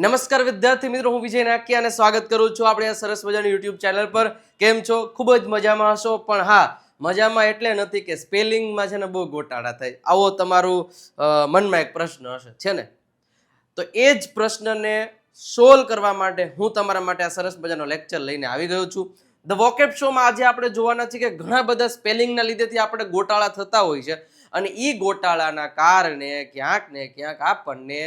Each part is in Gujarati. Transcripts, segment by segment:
નમસ્કાર વિદ્યાર્થી મિત્રો, હું વિજય નાકિયા અને સ્વાગત કરું છું આપણે આ સરસ મજાની યુટ્યુબ ચેનલ પર. કેમ છો? ખૂબ જ મજામાં હશો? પણ હા, મજામાં એટલે નથી કે સ્પેલિંગમાં છે ને બહુ ગોટાળા થાય. આવો તમારું મનમાં એક પ્રશ્ન હશે. છે ને? તો એ જ પ્રશ્નને સોલ્વ કરવા માટે હું તમારા માટે આ સરસ મજાનો લેક્ચર લઈને આવી ગયો છું. ધ વોકેપ શોમાં આજે આપણે જોવાના છીએ કે ઘણા બધા સ્પેલિંગના લીધેથી આપણે ગોટાળા થતા હોય છે. અને એ ગોટાળાના કારણે ક્યાંક ને ક્યાંક આપણને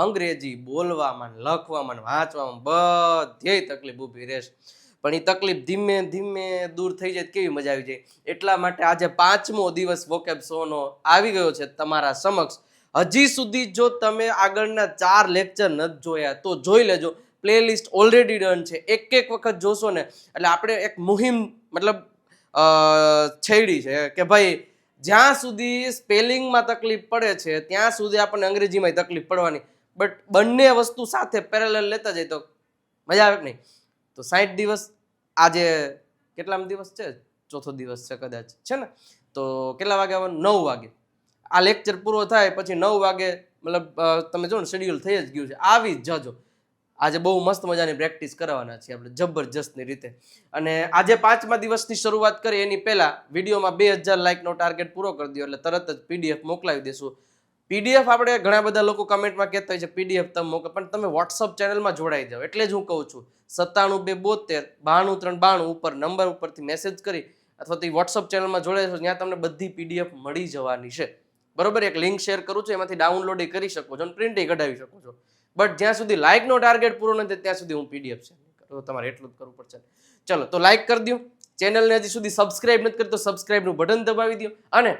અંગ્રેજી બોલવામાં લખવામાં વાંચવામાં બધે તકલીફ ઊભી રહેશે. પણ એ તકલીફ ધીમે ધીમે દૂર થઈ જાય કેવી મજા આવી જાય? એટલા માટે આજે પાંચમો દિવસ વોકેબ શોનો આવી ગયો છે તમારા સમક્ષ. હજી સુધી જો તમે આગળના ચાર લેક્ચર નથી જોયા તો જોઈ લેજો. પ્લેલિસ્ટ ઓલરેડી ડન છે. એક એક વખત જોશો ને એટલે આપણે એક મુહિમ મતલબ છેડી છે કે ભાઈ, જ્યાં સુધી સ્પેલિંગમાં તકલીફ પડે છે, ત્યાં સુધી આપણને અંગ્રેજીમાં તકલીફ પડવાની. બટ બંને વસ્તુ સાથે પેરેલલ લેતા જાય તો મજા આવે કે નહીં? તો સાઠ દિવસ આજે કેટલામ દિવસ છે? ચોથો દિવસ છે કદાચ, છે ને? તો કેટલા વાગે આવવાનું? નવ વાગે. આ લેક્ચર પૂરો થાય પછી નવ વાગે મતલબ તમે જો ને શેડ્યુલ થઈ જ ગયું છે. આવી જ જજો. આજે બહુ મસ્ત મજાની પ્રેક્ટિસ કરવાના છીએ આપણે, જબરજસ્તની રીતે. અને આજે પાંચમા દિવસની શરૂઆત કરી એની પહેલાં વિડીયોમાં બે હજાર લાઇકનો ટાર્ગેટ પૂરો કરી દો એટલે તરત જ પીડીએફ મોકલાવી દેશું. પીડીએફ આપણે ઘણા બધા લોકો કમેન્ટમાં કહેતા હોય છે પીડીએફ તમે મોકલો, પણ તમે વોટ્સઅપ ચેનલમાં જોડાઈ જાઓ. એટલે જ હું કહું છું, સત્તાણું બે બોતેર, બાણું ત્રણ બાણું ઉપર નંબર ઉપરથી મેસેજ કરી અથવા તો વોટ્સઅપ ચેનલમાં જોડાઈ છો ત્યાં તમને બધી પીડીએફ મળી જવાની છે. બરોબર? એક લિંક શેર કરું છું, એમાંથી ડાઉનલોડ કરી શકો છો અને પ્રિન્ટ કઢાવી શકો છો. બટ જ્યાં સુધી લાઇકનો ટાર્ગેટ પૂરો નથી, ત્યાં સુધી હું પીડીએફ શેર તો તમારે એટલું જ કરવું પડશે. ચલો, તો લાઇક કરી દો ચેનલને હજી સુધી સબસ્ક્રાઇબ નથી કરી, તો સબસ્ક્રાઇબનું બટન દબાવી દો અને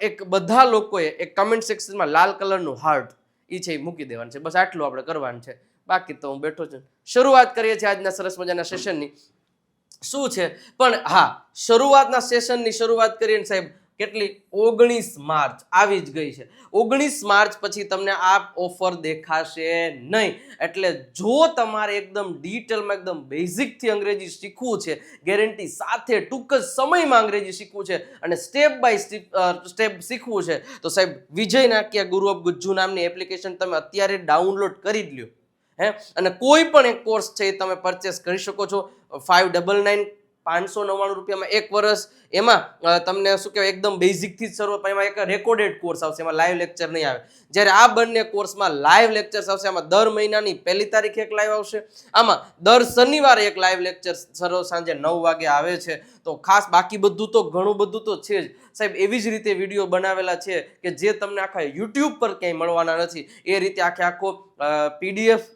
એક બધા લોકોએ એક કમેન્ટ સેક્શનમાં લાલ કલરનું હાર્ટ એ છે એ મૂકી દેવાનું છે. બસ આટલું આપણે કરવાનું છે. બાકી તો હું બેઠો છું. શરૂઆત કરીએ છીએ આજના સરસ મજાના સેશનની શું છે? પણ હા, શરૂઆતના સેશનની શરૂઆત કરીએ ને સાહેબ કેટલી? ઓગણીસ માર્ચ. આવી જ ગઈ છે. ઓગણીસ માર્ચ પછી તમને આ ઓફર દેખાશે નહીં. એટલે જો તમારે એકદમ ડિટેલમાં એકદમ બેઝિકથી અંગ્રેજી શીખવું છે, ગેરંટી સાથે ટૂંક જ સમયમાં અંગ્રેજી શીખવું છે અને સ્ટેપ બાય સ્ટેપ શીખવું છે, તો સાહેબ વિજય નાક્યા ગુરુ ઓફ ગુજ્જુ નામની એપ્લિકેશન તમે અત્યારે ડાઉનલોડ કરી જ લ્યો. હે? અને કોઈ પણ એક કોર્સ છે એ તમે પરચેસ કરી શકો છો. ફાઇવ ડબલ નાઇન પાંચસો નવ્વાણું રૂપિયામાં એક વર્ષ. એમાં તમને શું કહેવાય, એકદમ બેઝિકથી જ શરૂ એમાં એક રેકોર્ડેડ કોર્સ આવશે. એમાં લાઈવ લેક્ચર નહીં આવે. જ્યારે આ બંને કોર્સમાં લાઈવ લેક્ચર્સ આવશે, આમાં દર મહિનાની પહેલી તારીખે એક લાઈવ આવશે. આમાં દર શનિવારે એક લાઈવ લેક્ચર સરો, સાંજે નવ વાગે આવે છે. તો ખાસ બાકી બધું તો, ઘણું બધું તો છે જ. સાહેબ, એવી જ રીતે વીડિયો બનાવેલા છે કે જે તમને આખા યુટ્યુબ પર ક્યાંય મળવાના નથી. એ રીતે આખે આખો PDF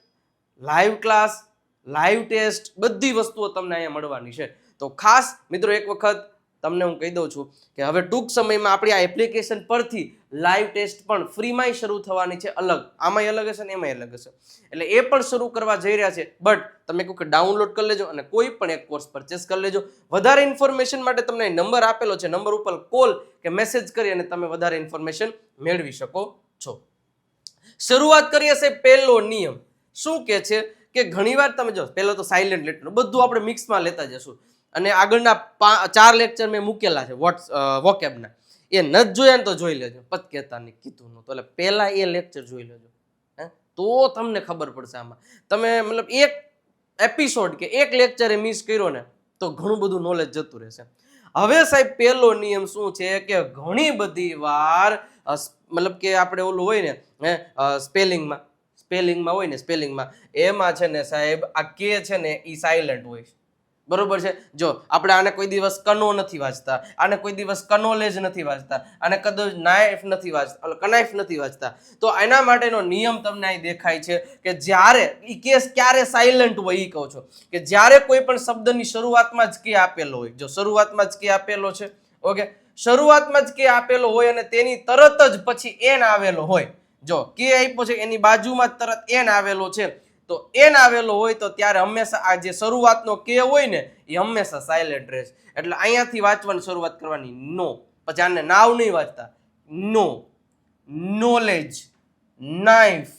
live class live test બધી વસ્તુઓ તમને અહીંયા મળવાની છે. તો ખાસ મિત્રો એક વખત તમને હું કહી દઉં છું કે હવે ટૂંક સમયમાં આપણી આ એપ્લિકેશન પરથી લાઈવ ટેસ્ટ પણ ફ્રીમાંય શરૂ થવાની છે અલગ. આમાંય અલગ હશે ને એમાંય અલગ હશે. એટલે એ પણ શરૂ કરવા જઈ રહ્યા છે. બટ તમે કહો કે ડાઉનલોડ કરી લેજો અને કોઈ પણ એક કોર્સ પરચેસ કરી લેજો. વધારે ઇન્ફોર્મેશન માટે તમને નંબર આપેલો છે. નંબર ઉપર કોલ કે મેસેજ કરી અને તમે વધારે ઇન્ફોર્મેશન મેળવી શકો છો. શરૂઆત કરીએ છે પહેલો નિયમ. શું કે છે કે ઘણીવાર તમે જો, પહેલો તો સાયલેન્ટ લેટર બધું આપણે મિક્સમાં લેતા જશું અને આગળના ચાર લેક્ચર મેં મૂકેલા છે વોટ્સ વોકેબના એ નથી જોયા ને તો જોઈ લેજો પત કહેતાની કીધું નું તો. એટલે પહેલાં એ લેક્ચર જોઈ લેજો. હે? તો તમને ખબર પડશે આમાં. તમે મતલબ એક એપિસોડ કે એક લેક્ચરે મિસ કર્યો ને, તો ઘણું બધું નોલેજ જતું રહેશે. હવે સાહેબ, પહેલો નિયમ શું છે કે ઘણી બધી વાર મતલબ કે આપણે ઓલું હોય ને સ્પેલિંગમાં સ્પેલિંગમાં હોય ને સ્પેલિંગમાં એમાં છે ને સાહેબ, આ કે છે ને એ સાયલન્ટ હોય છે. બરોબર છે? જો, આપણે આને કોઈ દિવસ કનો નથી વાંચતા, આને કોઈ દિવસ કનોલેજ નથી વાંચતા, આને કદાચ નાઇફ નથી વાંચતા કનાઇફ નથી વાંચતા. તો એના માટેનો નિયમ તમને અહીં દેખાય છે કે જ્યારે એ કેસ ક્યારે સાયલન્ટ હોય એ કહું છો. કે જ્યારે કોઈ પણ શબ્દની શરૂઆતમાં જ કે આપેલો હોય. જો, શરૂઆતમાં જ કે આપેલો છે, ઓકે? શરૂઆતમાં જ કે આપેલો હોય અને તેની તરત જ પછી એન આવેલો હોય. જો, કે આપ્યો છે, એની બાજુમાં તરત એન આવેલો છે. તો એન આવેલો હોય તો ત્યારે હંમેશા આ જે શરૂઆતનો કે હોય ને, એ હંમેશા સાયલેન્ટ રહેશે એટલે અહીંયાથી વાંચવાની શરૂઆત કરવાની નો. પછી આને નાવ નહીં વાંચતા. No. Knowledge knife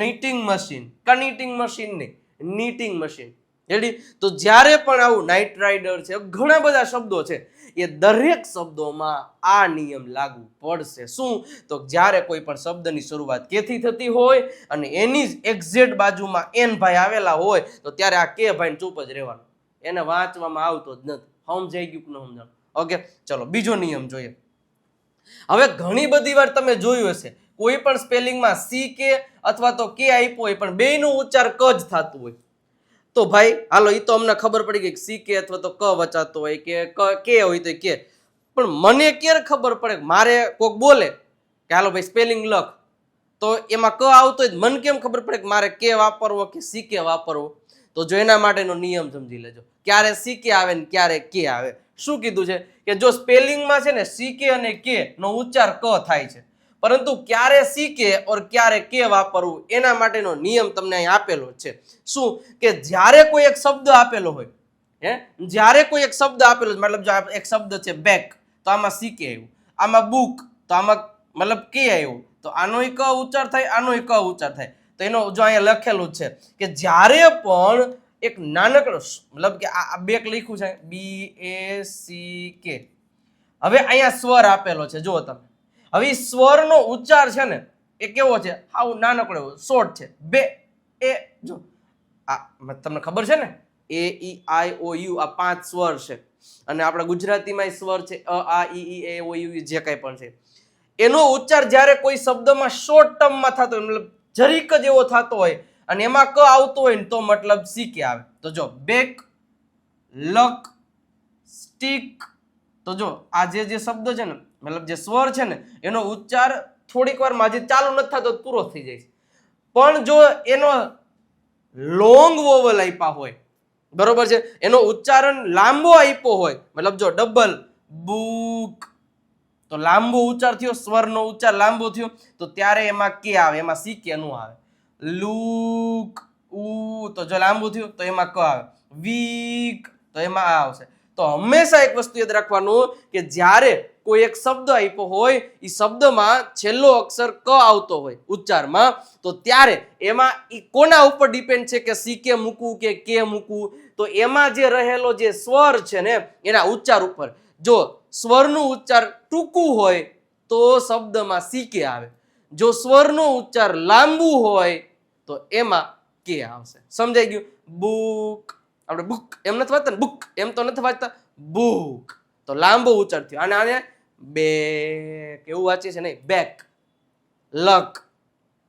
knitting machine knitting machine નહીં નીટિંગ મશીન રેડી તો જ્યારે પણ આવું નાઇટ રાઇડર છે, ઘણા બધા શબ્દો છે. એ દરેક શબ્દોમાં આ નિયમ લાગુ પડશે. શું? તો જ્યારે કોઈ પણ શબ્દની શરૂઆત કેથી થતી હોય અને એની જ એક્ઝેક્ટ બાજુમાં એન ભાઈ આવેલા હોય, તો ત્યારે આ કે ભાઈ ચૂપ જ રહેવાનું. એને વાંચવામાં આવતો જ નથી. સમજાઈ ગયું કે ન સમજાણ? ઓકે ચલો, બીજો નિયમ જોઈએ. હવે ઘણી બધી વાર તમે જોયું હશે, કોઈ પણ સ્પેલિંગમાં સી કે અથવા તો કે આપ્યો હોય, પણ બેયનું ઉચ્ચાર ક જ થતું હોય. તો ભાઈ, હાલો એ તો અમને ખબર પડી કે સી કે અથવા તો ક વચાતો હોય કે ક, કે હોય તો કે. પણ મને ક્યારે ખબર પડે મારે કોક બોલે કે, હાલો ભાઈ સ્પેલિંગ લખ. તો એમાં ક આવતો હોય મને કેમ ખબર પડે કે મારે કે વાપરવો કે સી કે વાપરવો? તો જો એના માટેનો નિયમ સમજી લેજો. ક્યારે સી કે આવે ને ક્યારે કે આવે? શું કીધું છે? કે જો સ્પેલિંગમાં છે ને સી કે અને કે નો ઉચ્ચાર ક થાય છે. પરંતુ ક્યારે સી કે ઓર ક્યારે કે વાપરવું, એના માટેનો નિયમ તમને અહીં આપેલો છે. શું? કે જ્યારે કોઈ એક શબ્દ આપેલો હોય, હે? જ્યારે કોઈ એક શબ્દ આપેલો મતલબ જો એક શબ્દ છે બેક તો આમાં સી કે આવ્યું આમાં બુક તો આમાં મતલબ કે આવ્યું તો આનો ક ઉચ્ચાર થાય, આનો ક ઉચ્ચાર થાય. તો એનો જો અહીંયા લખેલું છે કે જ્યારે પણ એક નાનકડો મતલબ કે આ બેક લખ્યું છે બી એ સી કે હવે અહીંયા સ્વર આપેલો છે, જુઓ તમે. હવે સ્વરનો ઉચ્ચાર છે ને, એ કેવો છે? હાવ નાનકડો એવો શોર્ટ છે. બે, એ, જો, આ તમને ખબર છે ને? એ, ઈ, આઈ, ઓ, યુ, આ પાંચ સ્વર છે. અને આપણા ગુજરાતીમાં સ્વર છે, અ, આ, ઈ ઈ, એ, ઓ, યુ જે કાંઈ પણ છે. એનો ઉચ્ચાર જ્યારે કોઈ શબ્દમાં શોર્ટ ટર્મમાં થતો હોય, મતલબ જરીક જ એવો થતો હોય, અને એમાં ક આવતો હોય ને, તો મતલબ શીખે આવે? તો જો, બેક, લક, સ્ટીક, તો જો, આ જે જે શબ્દ છે ને મતલબ જે સ્વર છે ને, એનો ઉચ્ચાર થોડીક વારમાં જે ચાલુ નથી થતો પૂરો થઈ જાય પણ જો એનો લોંગ વોવલ આપ્યા હોય, બરોબર છે? એનો ઉચ્ચારણ લાંબો આપ્યો હોય, મતલબ જો ડબલ બુક, તો લાંબો ઉચ્ચાર થયો, સ્વરનો ઉચ્ચાર લાંબો થયો, તો ત્યારે એમાં કે આવે, એમાં સી કે નું આવે. લુક, ઉ, તો જો લાંબુ થયું, તો એમાં ક આવે. વીક, તો એમાં આ આવશે. તો હંમેશા એક વસ્તુ યાદ રાખવાનું કે જ્યારે કોઈ એક શબ્દ આપ્યો હોય એ શબ્દમાં છેલ્લો અક્ષર ક આવતો હોય ઉચ્ચારમાં, તો ત્યારે એમાં એ કોના ઉપર ડિપેન્ડ છે કે સી કે મૂકવું કે કે મૂકવું? તો એમાં જે રહેલો જે સ્વર છે ને, એના ઉચ્ચાર ઉપર. જો સ્વરનું ઉચ્ચાર ટૂંકું હોય, તો શબ્દમાં સી કે આવે. જો સ્વરનો ઉચ્ચાર લાંબુ હોય, તો એમાં કે આવશે. સમજાઈ ગયું? બુક. આપણે બુક એમ નથી વાંચતા બુક. એમ તો નથી વાંચતા? બુક. તો લાંબો ઉચ્ચાર થયો. અને આને બે કેવું વાંચીએ છે નહીં બેક, લક,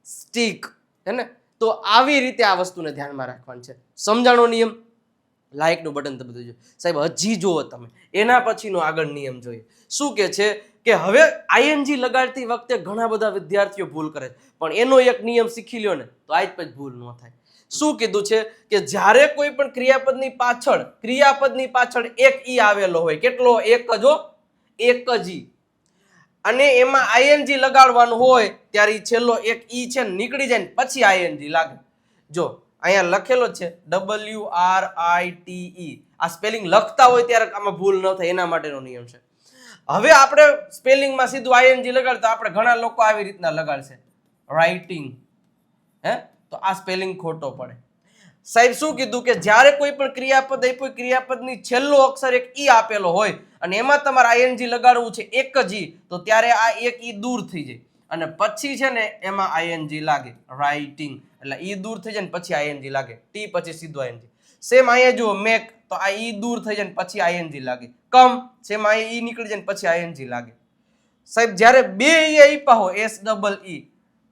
સ્ટીક, હે ને? તો આવી રીતે આ વસ્તુને ધ્યાનમાં રાખવાની છે. સમજાણો નિયમ? લાઇકનું બટન તમે જોઈએ સાહેબ, હજી જુઓ તમે. એના પછીનો આગળ નિયમ જોઈએ. શું કે છે કે હવે આઈએનજી લગાડતી વખતે ઘણા બધા વિદ્યાર્થીઓ ભૂલ કરે છે. પણ એનો એક નિયમ શીખી લ્યો ને, તો આજ પછી ભૂલ ન થાય. શું કીધું છે કે જ્યારે કોઈ પણ ક્રિયાપદની પાછળ ક્રિયાપદની પાછળ એક ઈ આવેલો હોય, કેટલો? એક જ એક જ અને એમાં આઈએનજી લગાડવાનું હોય ત્યારે છેલ્લો એક ઈ છે નીકળી જાય ને પછી આઈએનજી લાગે. જો, અહીંયા લખેલો છે ડબલ્યુ આર આઈ ટી આ સ્પેલિંગ લખતા હોય ત્યારે આમાં ભૂલ ન થાય, એના માટેનો નિયમ છે. હવે આપણે સ્પેલિંગમાં સીધું આઈએનજી લગાડતા આપણે ઘણા લોકો આવી રીતના લગાડશે. રાઇટિંગ હે? તો આ સ્પેલિંગ ખોટો પડે. સાહેબ, શું કીધું કે જ્યારે કોઈ પણ ક્રિયાપદ આપ્યું ક્રિયાપદની છેલ્લો અક્ષર એક ઈ આપેલો હોય અને એમાં તમારે આઈએનજી લગાડવું છે એક જ ઈ, તો ત્યારે આ એક ઈ દૂર થઈ જાય. અને પછી છે ને એમાં આઈએનજી લાગે. રાઇટિંગ એટલે ઈ દૂર થઈ જાય ને પછી આઈએનજી લાગે. ટી પછી સીધું આઈએનજી સેમ અહીંયા જુઓ મેક તો આ ઈ દૂર થઈ જાય ને પછી આઈએનજી લાગે. કમ સેમ અહીંયા ઈ નીકળી જાય ને પછી આઈએનજી લાગે. સાહેબ, જ્યારે બે ઈ આપ્યા હોય એસ ડબલ ઈ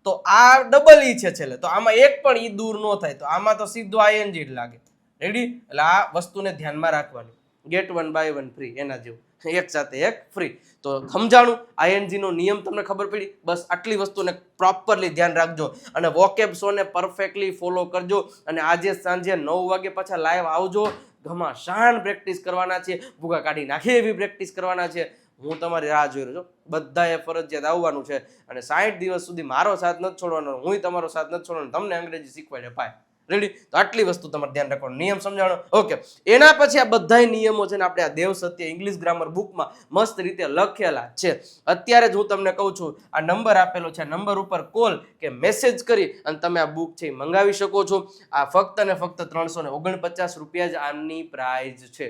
તો આ ડબલ ઈ છે છેલ્લે. તો આમાં એક પણ ઈ દૂર ન થાય. તો આમાં તો સીધું આઈએનજી જ લાગે. રેડી એટલે આ વસ્તુને ધ્યાનમાં રાખવાની. Get one buy one free એના જેવું. એક સાથે એક ફ્રી તો સમજાણું? આઈએનજી નો નિયમ તમને ખબર પડી? બસ આટલી વસ્તુને પ્રોપરલી ધ્યાન રાખજો. અને વોકેબ શોને પરફેક્ટલી ફોલો કરજો. અને આજે સાંજે નવ વાગે પાછા લાઈવ આવજો. ઘમાશાન પ્રેક્ટિસ કરવાના છે. ભૂગા કાઢી નાખે એવી પ્રેક્ટિસ કરવાના છે. હું તમારી રાહ જોઈ રહ્યો છું. બધાએ ફરજિયાત આવવાનું છે અને સાઠ દિવસ સુધી મારો સાથ નથી છોડવાનો હું તમારો સાથ નથી છોડવાનો, તમને અંગ્રેજી શીખવાડે પાય રેડી તો આટલી વસ્તુ તમારે ધ્યાન રાખવાનું, નિયમ સમજાણો ઓકે એના પછી આ બધાય નિયમો છે ને આપણે આ દેવ સત્ય ઇંગ્લિશ ગ્રામર બુકમાં મસ્ત રીતે લખેલા છે. અત્યારે જ હું તમને કહું છું, આ નંબર આપેલો છે. નંબર ઉપર કોલ કે મેસેજ કરી અને તમે આ બુક છે મંગાવી શકો છો. આ ફક્ત ને ફક્ત ત્રણસો ને ઓગણપચાસ રૂપિયા જ આની પ્રાઇઝ છે.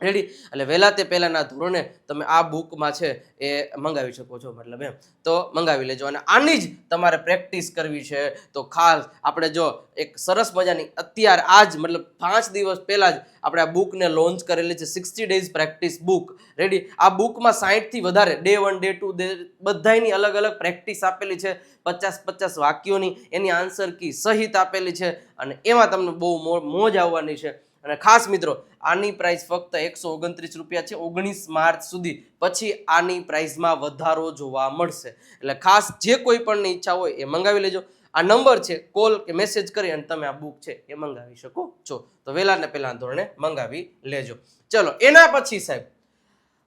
રેડી એટલે વહેલા તે પહેલાંના ધોરણે તમે આ બુકમાં છે એ મંગાવી શકો છો, મતલબ એમ. તો મંગાવી લેજો. અને આની જ તમારે પ્રેક્ટિસ કરવી છે. તો ખાસ આપણે જો એક સરસ મજાની અત્યારે, આજ મતલબ પાંચ દિવસ પહેલાં જ આપણે આ બુકને લોન્ચ કરેલી છે, sixty days practice book. Ready આ બુકમાં સાહીઠથી વધારે, day one, day two, day બધાની અલગ અલગ પ્રેક્ટિસ આપેલી છે. પચાસ પચાસ વાક્યોની એની આન્સર કી સહિત આપેલી છે. અને એમાં તમને બહુ મોજ આવવાની છે. અને ખાસ મિત્રો, આની પ્રાઇસ ફક્ત એકસો ઓગણત્રીસ રૂપિયા છે, ઓગણીસ માર્ચ સુધી. પછી આની પ્રાઇસમાં વધારો જોવા મળશે. એટલે ખાસ જે કોઈ પણની ઈચ્છા હોય એ મંગાવી લેજો. આ નંબર છે કોલ કે મેસેજ કરી અને તમે આ બુક છે એ મંગાવી શકો છો. તો વહેલા ને પહેલા ધોરણે મંગાવી લેજો. ચલો, એના પછી સાહેબ,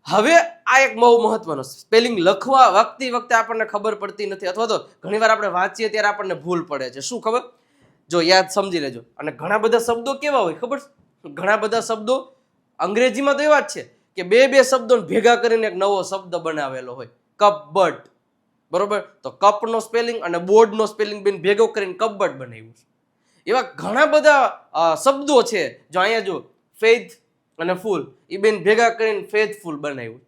હવે આ એક બહુ મહત્વનો સ્પેલિંગ લખવા વખતે વખતે આપણને ખબર પડતી નથી. અથવા તો ઘણીવાર આપણે વાંચીએ ત્યારે આપણને ભૂલ પડે છે. શું ખબર? જો યાદ સમજી લેજો. અને ઘણા બધા શબ્દો કેવા હોય ખબર? ઘણા બધા શબ્દો અંગ્રેજીમાં તો એવા જ છે કે બે બે શબ્દોને ભેગા કરીને એક નવો શબ્દ બનાવેલો હોય. કપબટ. બરોબર? તો કપનો સ્પેલિંગ અને બોર્ડનો સ્પેલિંગ બેન ભેગો કરીને કપબટ બનાવ્યું છે. એવા ઘણા બધા શબ્દો છે જો અહીંયા જો ફેથ અને ફૂલ એ બેન ભેગા કરીને ફેથફુલ બનાવ્યું.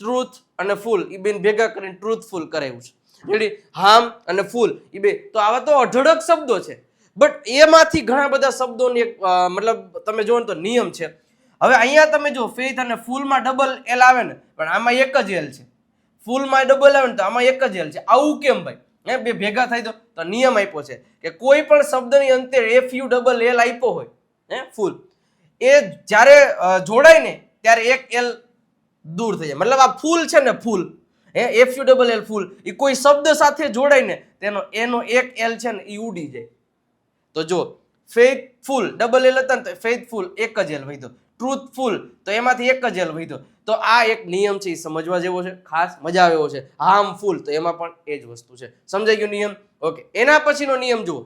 ટ્રુથ અને ફૂલ એ બેન ભેગા કરીને ટ્રુથફુલ કરાવ્યું છે. હામ અને ફૂલ એ બે. તો આવા તો અઢળક શબ્દો છે. બટ એમાંથી ઘણા બધા શબ્દોની એક મતલબ તમે જુઓ ને તો નિયમ છે. હવે અહીંયા તમે જો ફેથ અને ફૂલમાં ડબલ એલ આવે ને, પણ આમાં એક જ એલ છે. ફૂલમાં ડબલ આવે ને તો આમાં એક જ એલ છે. આવું કેમ ભાઈ? હે, બે ભેગા થાય તો નિયમ આપ્યો છે કે કોઈ પણ શબ્દની અંતે એફ યુ ડબલ એલ આપ્યો હોય, હે ફૂલ એ જ્યારે જોડાય ને, ત્યારે એક એલ દૂર થઈ જાય. મતલબ આ ફૂલ છે ને ફૂલ હે F U double L full એ કોઈ શબ્દ સાથે જોડાય ને, તેનો, એનો એક એલ છે ને એ ઉડી જાય. તો જો ફેથફુલ ડબલ એલ હતા ને તો ફેથફુલ એક જ એલ વધ્યો. ટ્રુથફુલ તો એમાંથી એક જ એલ વધ્યો. તો આ એક નિયમ છે, એ સમજવા જેવો છે, ખાસ મજા આવે એવો છે. હાર્મફુલ તો એમાં પણ એ જ વસ્તુ છે. સમજાઈ ગયો નિયમ? ઓકે એના પછીનો નિયમ જુઓ.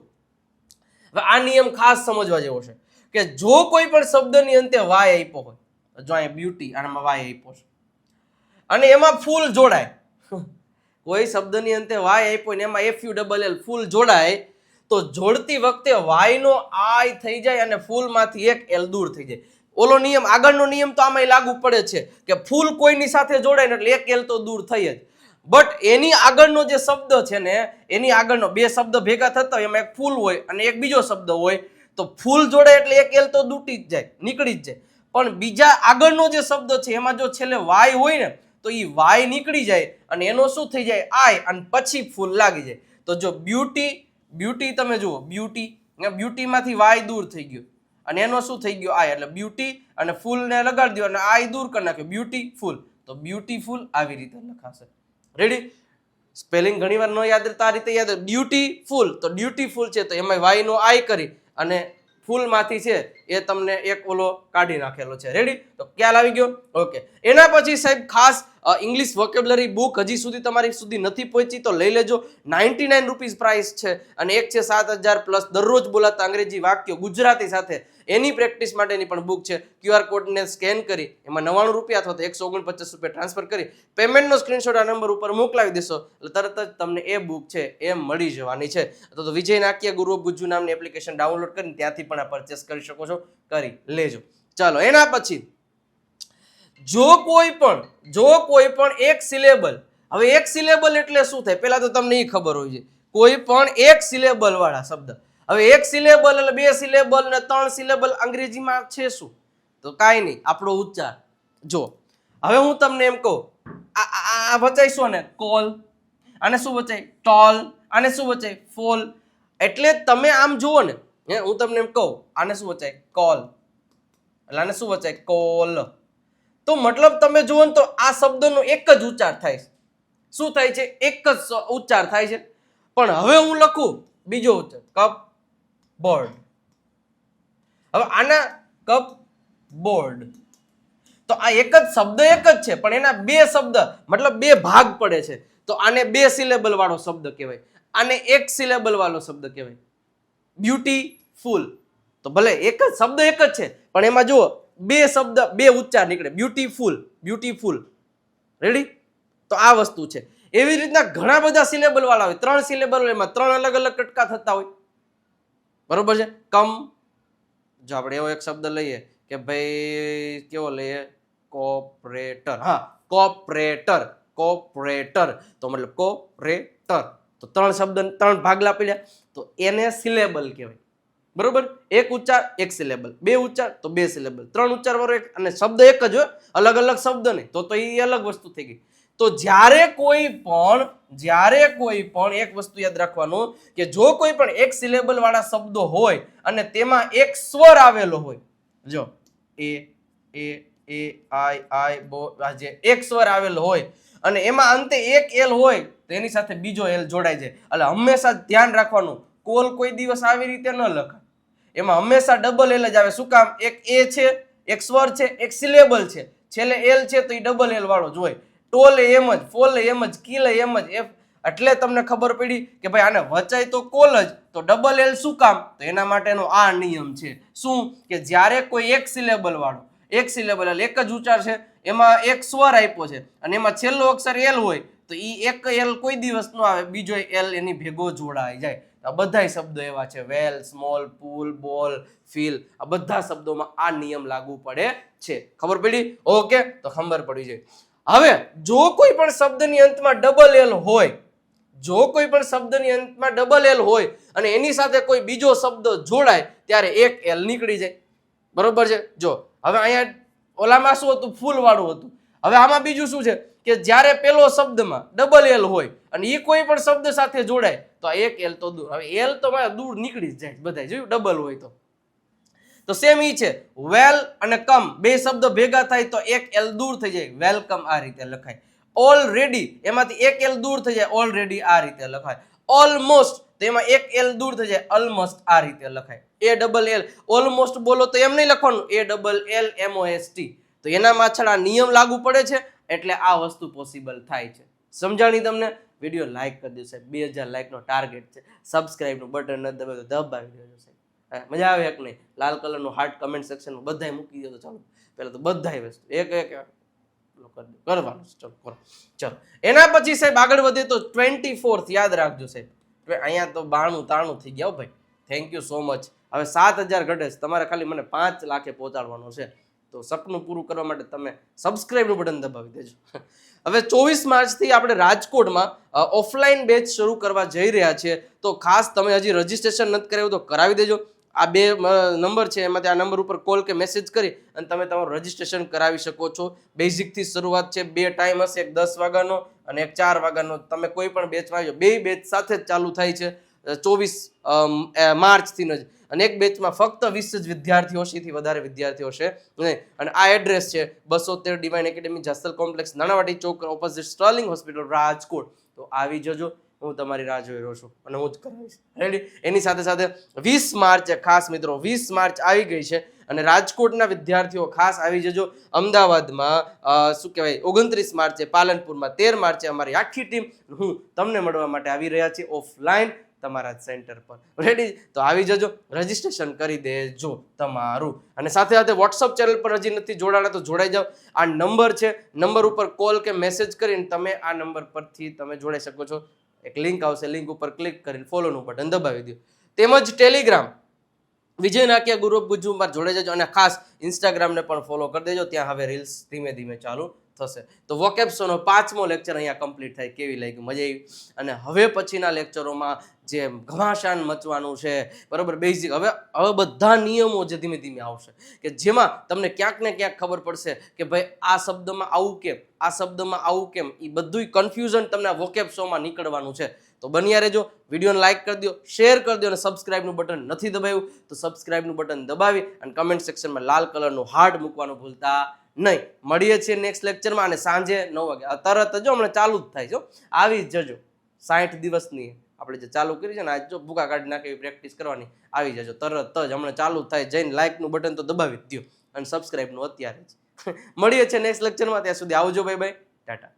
હવે આ નિયમ ખાસ સમજવા જેવો છે કે જો કોઈ પણ શબ્દની અંતે વાય આપ્યો હોય જો અહીં બ્યુટી આનામાં વાય આપ્યો છે. અને એમાં ફૂલ જોડાય. કોઈ શબ્દની અંતે વાય આપ્યો ને એમાં F U double L full જોડાય તો જોડતી વખતે વાયનો આય થઈ જાય અને ફૂલમાંથી એક એલ દૂર થઈ જાય. ઓલો નિયમ, આગળનો નિયમ તો આમાં લાગુ પડે છે કે ફૂલ કોઈની સાથે જોડાય ને એટલે એક એલ તો દૂર થઈ જ. બટ એની આગળનો જે શબ્દ છે ને, એની આગળનો બે શબ્દ ભેગા થતા હોય, એમાં એક ફૂલ હોય અને એક બીજો શબ્દ હોય, તો ફૂલ જોડે એટલે એક એલ તો દૂટી જ જાય, નીકળી જ જાય. પણ બીજા આગળનો જે શબ્દ છે, એમાં જો છેલ્લે વાય હોય ને, તો એ વાય નીકળી જાય અને એનો શું થઈ જાય? આય અને પછી ફૂલ લાગી જાય. તો જો બ્યુટી બ્યુટી તમે જુઓ બ્યુટી બ્યુટીમાંથી વાય દૂર થઈ ગયો. અને એનો શું થઈ ગયો? આય એટલે બ્યુટી અને ફૂલને લગાડી દો અને આય દૂર કરી નાખ્યો. બ્યુટીફુલ તો બ્યુટીફુલ આવી રીતે લખાશે. રેડી સ્પેલિંગ ઘણીવાર ન યાદ રહેતા આ રીતે યાદ બ્યુટીફુલ તો બ્યુટીફુલ છે, તો એમાં વાય નો આય કરી અને ફૂલમાંથી છે એ તમને એક ઓલો કાઢી નાખેલો છે. રેડી તો ખ્યાલ આવી ગયો? ઓકે એના પછી સાહેબ ખાસ ઇંગ્લિશ વોકેબ્લરી બુક હજી સુધી તમારી સુધી નથી પહોંચી, તો લઈ લેજો. નાઇન્ટી નાઇન રૂપીઝ પ્રાઇસ છે અને એક છે સાત હજાર પ્લસ દરરોજ બોલાતા અંગ્રેજી વાક્યો ગુજરાતી સાથે. એની પ્રેક્ટિસ માટેની પણ બુક છે. ક્યુઆર કોડને સ્કેન કરી, એમાં નવ્વાણું રૂપિયા અથવા તો એકસો ઓગણપચાસ રૂપિયા ટ્રાન્સફર કરી પેમેન્ટનો સ્ક્રીનશોટ આ નંબર ઉપર મોકલાવી દેશો. એટલે તરત જ તમને એ બુક છે એ મળી જવાની છે. તો વિજય નાક્ય ગુરુ ગુજ્જુ નામની એપ્લિકેશન ડાઉનલોડ કરીને ત્યાંથી પણ આ પરચેસ કરી શકો છો. કરી લેજો. ચાલો, એના પછી જો કોઈ પણ, જો કોઈ પણ એક સિલેબલ હવે એક સિલેબલ એટલે શું થાય? પહેલાં તો તમને એ ખબર હોય છે. કોઈ પણ એક સિલેબલ વાળા શબ્દ. હવે એક સિલેબલ એટલે બે સિલેબલ ને ત્રણ સિલેબલ અંગ્રેજીમાં છે શું? તો કાંઈ નહીં, આપણો ઉચ્ચાર. જો હવે હું તમને એમ કહું, આ આ ને કોલ. આને શું વચાય? ટોલ. અને શું વચાય? ફોલ. એટલે તમે આમ જુઓ ને હું તમને એમ કહું, આને શું વચાય? કોલ. એટલે આને શું વચાય? કોલ. તો મતલબ તમે જુઓ તો આ શબ્દનો એક જ ઉચ્ચાર થાય છે. શું થાય છે? એક જ ઉચ્ચાર થાય છે. પણ હવે હું લખું બીજો ઉચ્ચાર, કપ બોર્ડ. હવે આના કપ બોર્ડ. તો આ એક જ શબ્દ એક જ છે, પણ એના બે શબ્દ, મતલબ બે ભાગ પડે છે. તો આને બે સિલેબલ વાળો શબ્દ કહેવાય. આને એક સિલેબલ વાળો શબ્દ કહેવાય. બ્યુટીફુલ તો ભલે એક જ શબ્દ એક જ છે, પણ એમાં જુઓ બે શબ્દ, બે ઉચ્ચાર નીકળે. બ્યુટીફુલ બ્યુટીફુલ રેડી તો આ વસ્તુ છે. એવી રીતના ઘણા બધા સિલેબલ વાળા હોય. ત્રણ સિલેબલ એમાં ત્રણ અલગ અલગ કટકા થતા હોય. બરોબર છે? કમ. જો આપણે એવો એક શબ્દ લઈએ કે ભાઈ, કેવો લઈએ? કોપરેટર. હા, કોપરેટર કોપરેટર. તો મતલબ કોપરેટર. તો ત્રણ શબ્દ, ત્રણ ભાગલા પડ્યા. તો એને સિલેબલ કહેવાય. બરોબર? એક ઉચ્ચાર, એક સિલેબલ બે ઉચ્ચાર, તો બે સિલેબલ ત્રણ ઉચ્ચાર વાળો એક અને શબ્દ એક જ હોય અલગ અલગ શબ્દ નહીં. તો તો એ અલગ વસ્તુ થઈ ગઈ. તો જ્યારે કોઈ પણ, જ્યારે કોઈ પણ એક વસ્તુ યાદ રાખવાનું કે જો કોઈ પણ એક સિલેબલ વાળા શબ્દો હોય અને તેમાં એક સ્વર આવેલો હોય, જો, એ એ એ, આઈ આઈ, બો જે એક સ્વર આવેલો હોય અને એમાં અંતે એક એલ હોય, તો એની સાથે બીજો એલ જોડાય જાય. એટલે હંમેશા ધ્યાન રાખવાનું. કોલ કોઈ દિવસ આવી રીતે ન લખાય. એમાં હંમેશા ડબલ એલ જ આવે. શું કામ? એક એ છે, એક સ્વર છે, એક સિલેબલ છે. છેલ્લે એલ છે તો એ ડબલ એલ વાળો જ હોય. એમ જ, ફોલ એમ જ, કિલ એમ જ, એફ. એટલે તમને ખબર પડી કે ભાઈ આને વચાય તો કોલ જ. તો ડબલ એલ શું કામ? તો એના માટેનો આ નિયમ છે. શું? કે જ્યારે કોઈ એક સિલેબલ વાળો, એક સિલેબલ એટલે એક જ ઉચ્ચાર છે, એમાં એક સ્વર આપ્યો છે અને એમાં છેલ્લો અક્ષર એલ હોય, તો એ એક એલ કોઈ દિવસ ન આવે, બીજો એલ એની ભેગો જોડાઈ જાય. આ બધાય શબ્દો એવા છે. વેલ, સ્મોલ, પુલ, બોલ, ફીલ. આ બધા શબ્દોમાં આ નિયમ લાગુ પડે છે. ખબર પડી? ઓકે, તો ખબર પડી જાય. હવે, જો કોઈ પણ શબ્દની અંતમાં ડબલ એલ હોય, જો કોઈ પણ શબ્દની અંતમાં ડબલ એલ હોય અને એની સાથે કોઈ બીજો શબ્દ જોડાય, ત્યારે એક એલ નીકળી જાય. બરોબર છે? જો, હવે અહીંયા ઓલામાં શું હતું? ફૂલ વાળું હતું. હવે આમાં બીજું શું છે? કે જ્યારે પેલો શબ્દમાં ડબલ એલ હોય અને એ કોઈ પણ શબ્દ સાથે જોડાય, તો આ એક એલ તો દૂર. હવે એલ તો મારે દૂર નીકળી જ જાય બધા જોયું? ડબલ હોય તો. તો સેમ ઈ છે. વેલ અને કમ બે શબ્દ ભેગા થાય તો એક એલ દૂર થઈ જાય. વેલકમ આ રીતે લખાય. ઓલરેડી એમાંથી એક એલ દૂર થઈ જાય. ઓલરેડી આ રીતે લખાય. ઓલમોસ્ટ તો એમાં એક એલ દૂર થઈ જાય. ઓલમોસ્ટ આ રીતે લખાય. એ ડબલ એલ ઓલમોસ્ટ બોલો તો એમ નહીં લખવાનું. A double L S T તો એના પાછળ આ નિયમ લાગુ પડે છે. એટલે આ વસ્તુ પોસિબલ થાય છે. સમજાણી તમને? વીડિયો લાઈક કરી દેજો સાહેબ. બે હજાર લાઈકનો ટાર્ગેટ છે. સબસ્ક્રાઈબનું બટન ન દબાવ્યું તો દબાવી દેજો સાહેબ. મજા આવે એક નહીં. લાલ કલરનું હાર્ટ કમેન્ટ સેક્શનમાં બધાય મૂકી દો ચાલો. પહેલાં તો બધાય વસ્તુ. એક એક કરવાનું ચલો, કરો. ચલો. એના પછી સાહેબ આગળ વધે તો ટ્વેન્ટી ફોર્થ યાદ રાખજો સાહેબ. અહીંયા તો બાણું તાણું થઈ ગયા ભાઈ. થેન્ક યુ સો મચ હવે સાત હજાર ઘટે તમારે ખાલી મને પાંચ લાખે પહોંચાડવાનો છે. તો સપનું પૂરું કરવા માટે તમે સબસ્ક્રાઇબનું બટન દબાવી દેજો. હવે ચોવીસ માર્ચથી આપણે રાજકોટમાં ઓફલાઈન બેચ શરૂ કરવા જઈ રહ્યા છીએ. તો ખાસ તમે હજી રજીસ્ટ્રેશન નથી કરાવ્યું તો કરાવી દેજો. આ બે નંબર છે, એમાંથી આ નંબર ઉપર કોલ કે મેસેજ કરી અને તમે તમારું રજીસ્ટ્રેશન કરાવી શકો છો. બેઝિકથી શરૂઆત છે, બે ટાઈમ હશે, એક દસ વાગ્યાનો અને એક ચાર વાગ્યાનો. તમે કોઈ પણ બેચમાં આવજો. બે બેચ સાથે જ ચાલુ થાય છે. ચોવીસ માર્ચથી જ. અને એક બેચમાં ફક્ત વીસ જ વિદ્યાર્થીઓ હશે વધારે વિદ્યાર્થીઓ છે. નહીં અને આ એડ્રેસ છે બસો તેર Divine Academy Jasal complex Nanavati Chowk opposite Sterling hospital Rajkot. તો આવી જજો, હું તમારી રાહ જોઈ રહ્યો છું અને હું જ કરાવીશ. રેડી એની સાથે સાથે વીસ માર્ચે ખાસ મિત્રો, વીસ માર્ચ આવી ગઈ છે અને રાજકોટના વિદ્યાર્થીઓ ખાસ આવી જજો. અમદાવાદમાં શું કહેવાય, ઓગણત્રીસ માર્ચે પાલનપુરમાં તેર માર્ચે અમારી આખી ટીમ હું તમને મળવા માટે આવી રહ્યા છીએ ઓફલાઈન તમારા સેન્ટર પર. રેડી તો આવી જજો. રજીસ્ટ્રેશન કરી દેજો તમારું. અને સાથે સાથે વોટ્સઅપ ચેનલ પર હજી નથી જોડાણા તો જોડાઈ જાઓ. આ નંબર છે. નંબર ઉપર કોલ કે મેસેજ કરીને તમે આ નંબર પરથી તમે જોડાઈ શકો છો. એક લિંક આવશે. લિંક ઉપર ક્લિક કરીને ફોલોનું બટન દબાવી દો. તેમજ ટેલિગ્રામ વિજય નાકિયા ગ્રુપ ગુજુમાં જોડાઈ જજો. અને ખાસ ઇન્સ્ટાગ્રામને પણ ફોલો કરી દેજો. ત્યાં હવે રીલ્સ ધીમે ધીમે ચાલુ થશે. તો વોકેપ્સોનો પાંચમો લેક્ચર અહીંયા કમ્પ્લીટ થાય કેવી લાગી? મજા આવી? અને હવે પછીના લેક્ચરોમાં જે ઘમાસાન મચવાનું છે, બરાબર? બેઝિક હવે હવે બધા નિયમો જે ધીમે ધીમે આવશે. કે જેમાં તમને ક્યાંક ને ક્યાંક ખબર પડશે કે ભાઈ, આ શબ્દમાં આવું કેમ? આ શબ્દમાં આવું કેમ? એ બધું કન્ફ્યુઝન તમને આ શોમાં નીકળવાનું છે. તો બન્યા રહેજો. વિડીયોને લાઇક કરી દો શેર કરી દો અને સબસ્ક્રાઇબનું બટન નથી દબાવ્યું, તો સબસ્ક્રાઇબનું બટન દબાવી અને કમેન્ટ સેક્શનમાં લાલ કલરનું હાર્ટ મૂકવાનું ભૂલતા નહીં. મળીએ છીએ નેક્સ્ટ લેક્ચરમાં અને સાંજે નવ વાગે. તરત જ હમણાં ચાલુ જ થાય છે આવી જજો. સાઠ દિવસની આપણે જે ચાલુ કરી છે ને, આજ જો ભૂકા કાઢી નાખે એવી પ્રેક્ટિસ કરવાની, આવી જજો. તરત જ હમણાં ચાલુ થાય. જઈને લાઇકનું બટન તો દબાવી જ દો અને સબસ્ક્રાઇબનું અત્યારે જ. મળીએ છીએ નેક્સ્ટ લેક્ચરમાં ત્યાં સુધી આવજો ભાઈ ભાઈ ટાટા.